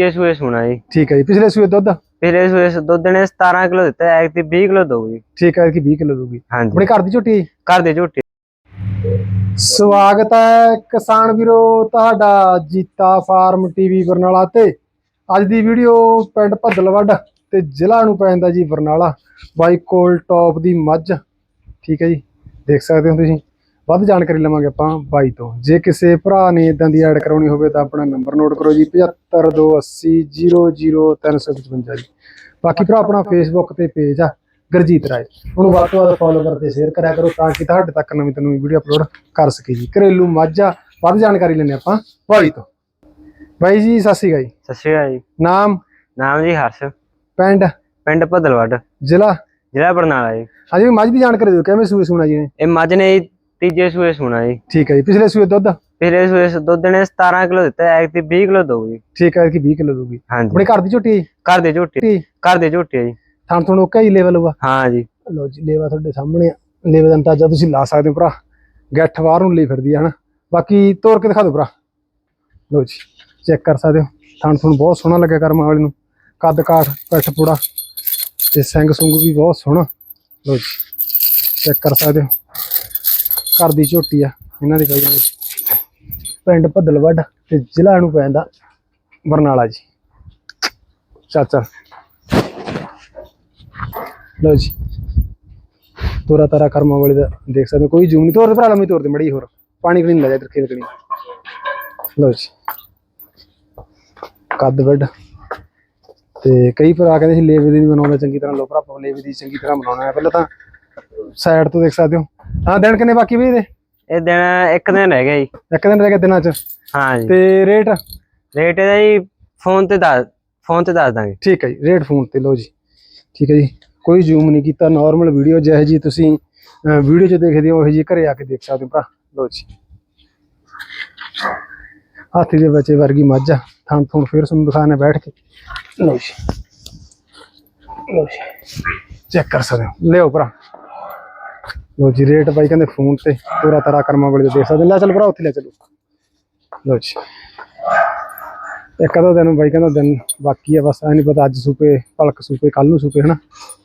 ਤੀਜੇ ਸੂਏ ਸੁਣਾ ਜੀ। ਠੀਕ ਹੈ ਜੀ ਪਿਛਲੇ ਸੂਏ ਦੁੱਧ? ਪਿਛਲੇ ਸੂਏ ਦੁੱਧ ਨੇ 17 ਕਿਲੋ ਦਿੱਤਾ ਐਕ ਤੇ 20 ਕਿਲੋ ਦਊਗੀ ਠੀਕ ਹੈ ਕਿ 20 ਕਿਲੋ ਦੂਗੀ ਹਾਂਜੀ। ਆਪਣੇ ਘਰ ਦੀ ਝੋਟੀ ਹੈ? ਘਰ ਦੇ ਝੋਟੀ। ਸਵਾਗਤ ਹੈ ਕਿਸਾਨ ਵੀਰੋ ਤੁਹਾਡਾ ਜੀਤਾ ਫਾਰਮ ਟੀਵੀ ਬਰਨਾਲਾ ਤੇ। ਅੱਜ ਦੀ ਵੀਡੀਓ ਪਿੰਡ ਭੱਦਲਵੱਡ ਤੇ ਜ਼ਿਲ੍ਹਾ ਨੂੰ ਪੈਂਦਾ ਜੀ ਬਰਨਾਲਾ। ਬਾਈ ਕੋਲ ਟੌਪ ਦੀ ਮੱਝ। ਠੀਕ ਹੈ ਜੀ ਦੇਖ ਸਕਦੇ ਹੋ ਤੁਸੀਂ। ਵੱਧ ਜਾਣਕਾਰੀ ਲਵਾਂਗੇ ਆਪਾਂ ਬਾਈ ਤੋਂ। ਜੇ ਕਿਸੇ ਭਰਾ ਨੇ ਇਦਾਂ ਦੀ ਐਡ ਕਰਾਉਣੀ ਹੋਵੇ ਤਾਂ ਆਪਣਾ ਨੰਬਰ ਨੋਟ ਕਰੋ ਜੀ 7528000355 ਜੀ। ਬਾਕੀ ਭਰਾ ਆਪਣਾ ਫੇਸਬੁੱਕ ਤੇ ਪੇਜ ਆ ਗੁਰਜੀਤ ਰਾਏ। ਉਹਨੂੰ ਵੱਧ ਤੋਂ ਵੱਧ ਫੋਲੋ ਕਰਦੇ ਸ਼ੇਅਰ ਕਰਿਆ ਕਰੋ ਤਾਂ ਕਿ ਤੁਹਾਡੇ ਤੱਕ ਨਵੀਂ ਤੋਂ ਨਵੀਂ ਵੀਡੀਓ ਅਪਲੋਡ ਕਰ ਸਕੀ ਜੀ। ਘਰੇਲੂ ਮੱਝਾ ਵੱਧ ਜਾਣਕਾਰੀ ਲੈਣੇ ਆਪਾਂ ਭਾਈ ਤੋਂ। ਬਾਈ ਜੀ ਸਤਿ ਸ਼੍ਰੀ ਅਕਾਲ ਜੀ। ਸਤਿ ਸ਼੍ਰੀ ਅਕਾਲ ਜੀ। ਨਾਮ? ਨਾਮ ਜੀ ਹਰਸ਼। ਪਿੰਡ? ਪਿੰਡ ਭਦਲਵੱਡ ਜ਼ਿਲ੍ਹਾ? ਜ਼ਿਲ੍ਹਾ ਬਰਨਾਲਾ ਜੀ। ਹਾਂਜੀ ਮੱਝ ਦੀ ਜਾਣਕਾਰੀ ਦਿਓ ਕਿਵੇਂ ਸੂਏ ਸੁਣਾ ਜੀ ਨੇ? ਇਹ ਮੱਝ ਨੇ ਤੀਜੇ ਸੂਏ ਸੁਣਾ ਜੀ। ਠੀਕ ਹੈ ਜੀ ਪਿਛਲੇ ਸੂਏ ਦੁੱਧ? ਪਿਛਲੇ ਸੂਏ ਦੁੱਧ ਨੇ 17 ਕਿਲੋ ਦਿੱਤਾ ਐਕ ਤੇ 20 ਕਿਲੋ ਦਊਗੀ ਠੀਕ ਹੈ ਕਿ 20 ਕਿਲੋ ਦੂਗੀ ਹਾਂਜੀ। ਆਪਣੇ ਘਰ ਦੀ ਝੋਟੀ ਹੈ? ਘਰ ਦੇ ਝੋਟੀ। ਘਰ ਦੇ ਝੋਟੀ ਜੀ। ਥਾਣ ਥਣ ਓਕੇ ਜੀ ਲੈਵਲ ਹੋਗਾ ਹਾਂ ਜੀ। ਲੋ ਜੀ ਲੇਵਾ ਤੁਹਾਡੇ ਸਾਹਮਣੇ ਲੇਵੇ ਦਾ ਅੰਦਾਜ਼ਾ ਤੁਸੀਂ ਲਾ ਸਕਦੇ ਹੋ ਭਰਾ। ਗੱਠ ਬਾਹਰ ਨੂੰ ਲਈ ਫਿਰਦੀ ਹੈ ਹਨਾ। ਬਾਕੀ ਤੋੜ ਕੇ ਦਿਖਾ ਦਿਓ ਭਰਾ। ਲੋ ਜੀ ਚੈੱਕ ਕਰ ਸਕਦੇ ਹੋ। ਥਣ ਥਣ ਬਹੁਤ ਸੋਹਣਾ ਲੱਗਿਆ ਕਰਮਾਂ ਵਾਲੇ ਨੂੰ। ਕੱਦ ਕਾਠ ਪਿੱਠ ਪੂੜਾ ਤੇ ਸਿੰਘ ਸੁੰਗ ਵੀ ਬਹੁਤ ਸੋਹਣਾ। ਲੋ ਜੀ ਚੈੱਕ ਕਰ ਸਕਦੇ ਹੋ। ਘਰ ਦੀ ਝੋਟੀ ਆ, ਇਹਨਾਂ ਦੀ ਪਈਆਂ ਨੇ ਪਿੰਡ ਭੱਦਲਵੱਡ ਤੇ ਜ਼ਿਲ੍ਹਾ ਨੂੰ ਪੈਂਦਾ ਬਰਨਾਲਾ ਜੀ। ਚੱਲ ਲਓ ਜੀ। ਤੋਰਾ ਤਾਰਾ ਕਰਮਾਂ ਵਾਲੇ ਦਾ ਦੇਖ ਸਕਦੇ ਕੋਈ ਜੂਮ ਨਹੀਂ ਤੋਰਦੇ, ਭਰਾ ਲੰਮੀ ਤੋਰਦੇ ਮੜੀ ਹੋਰ। ਪਾਣੀ ਕਣੀ ਲੱਗਾ ਇਧਰ, ਖੇਤ ਕਣੀ ਲਓ ਜੀ। ਕੱਦ ਵੱਡ ਤੇ ਕਈ ਭਰਾ ਕਹਿੰਦੇ ਸੀ, ਲੇਵੇ ਦੀ ਨਹੀਂ ਬਣਾਉਂਦਾ, ਚੰਗੀ ਤਰ੍ਹਾਂ ਲੋ ਭਰਾ ਲੇਵੇ ਦੀ ਚੰਗੀ ਤਰ੍ਹਾਂ ਬਣਾਉਣਾ ਹੈ। ਪਹਿਲਾਂ ਤਾਂ ਸਾਈਡ ਤੋਂ ਦੇਖ ਸਕਦੇ ਹੋ। ਹਾਂ ਦਿਨ ਕਿੰਨੇ ਬਾਕੀ ਵੀ ਇਹਦੇ? ਇਹ ਦਿਨ ਇੱਕ ਦਿਨ ਰਹਿ ਗਿਆ ਜੀ। ਇੱਕ ਦਿਨ ਰਹਿ ਗਿਆ ਦਿਨਾਂ ਚ? ਹਾਂ ਜੀ। ਤੇ ਰੇਟ ਰੇਟ ਇਹਦਾ ਜੀ ਫੋਨ ਤੇ ਦੱਸ ਫੋਨ ਤੇ ਦੱਸ ਦਾਂਗੇ। ਠੀਕ ਹੈ ਜੀ ਰੇਟ ਫੋਨ ਤੇ ਲਓ ਜੀ। ਠੀਕ ਹੈ ਜੀ ਕੋਈ ਜ਼ੂਮ ਨਹੀਂ ਕੀਤਾ ਨਾਰਮਲ ਵੀਡੀਓ ਜਿਹੇ ਜੀ ਤੁਸੀਂ ਵੀਡੀਓ 'ਚ ਦੇਖਦੇ ਹੋ ਉਹ ਜੀ ਘਰੇ ਆ ਕੇ ਦੇਖ ਸਕਦੇ ਹੋ ਭਰਾ। ਲਓ ਜੀ। ਹਾਥੀ ਦੇ ਬੱਚੇ ਵਰਗੀ ਮੱਝ ਆ। ਥਣ ਥਣ ਫਿਰ ਤੁਹਾਨੂੰ ਦਿਖਾਣੇ ਬੈਠ ਕੇ। ਲਓ ਜੀ। ਲਓ ਜੀ। ਚੈੱਕ ਕਰ ਸਕਦੇ ਹੋ। ਲਿਓ ਭਰਾ। ਲਓ ਜੀ ਰੇਟ ਬਾਈ ਕਹਿੰਦੇ ਫੋਨ ਤੇ ਪੂਰਾ ਤਰਾ ਕਰਮਾ ਵਾਲੇ ਦੇਖ ਸਕਦੇ। ਲੈ ਚੱਲ ਭਰਾ, ਉੱਥੇ ਲੈ ਚਲੋ। ਲਓ ਜੀ। ਇੱਕ ਅੱਧਾ ਦਿਨ ਬਾਈ ਕਹਿੰਦਾ ਦਿਨ ਬਾਕੀ ਆ, ਬਸ ਐ ਨਹੀਂ ਪਤਾ ਅੱਜ ਸੂਪੇ, ਭਲਕ ਸੂਪੇ ਕੱਲ ਨੂੰ ਸੂਪੇ, ਹਨਾ?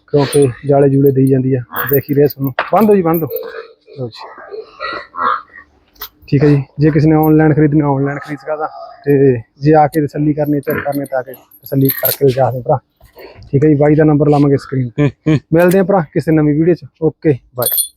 ਕਿਉਂਕਿ ਜਾਲੇ ਜੂਲੇ ਦੇਈ ਜਾਂਦੀ ਆ, ਦੇਖੀ ਰਹੇ ਤੁਹਾਨੂੰ। ਬੰਦ ਹੋ ਜੀ, ਬੰਦ ਹੋ। ਲਓ ਜੀ। ਠੀਕ ਹੈ ਜੀ। ਜੇ ਕਿਸੇ ਨੇ ਆਨਲਾਈਨ ਖਰੀਦਣਾ ਆਨਲਾਈਨ ਖਰੀਦ ਸਕਦਾ। ਤੇ ਜੇ ਆ ਕੇ ਤਸੱਲੀ ਕਰਨੀ ਚੈੱਕ ਕਰਨੀ ਤਾਂ ਆ ਕੇ ਤਸੱਲੀ ਕਰਕੇ ਜਾ ਸਕਦੇ ਭਰਾ। ਠੀਕ ਹੈ ਜੀ, ਬਾਈ ਦਾ ਨੰਬਰ ਲਾਵਾਂਗੇ ਸਕਰੀਨ ਤੇ। ਮਿਲਦੇ ਆ ਭਰਾ ਕਿਸੇ ਨਵੀਂ ਵੀਡੀਓ ਚ। Okay bye